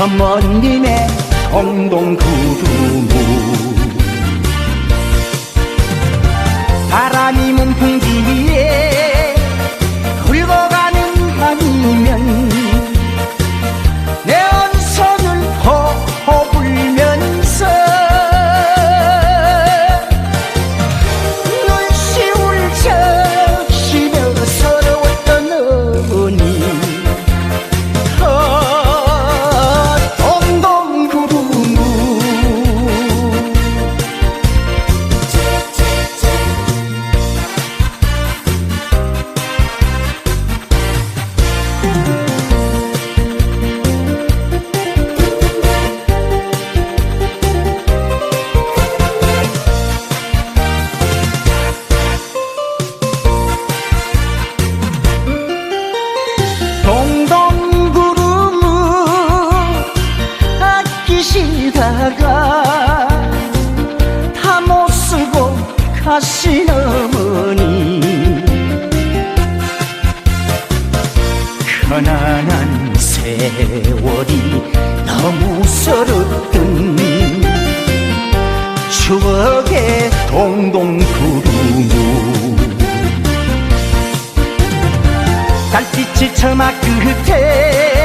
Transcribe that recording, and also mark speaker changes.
Speaker 1: 어머님의 동동 편안한 세월이 너무 서럽던 추억의 동동 구름 달빛이 처마 끝에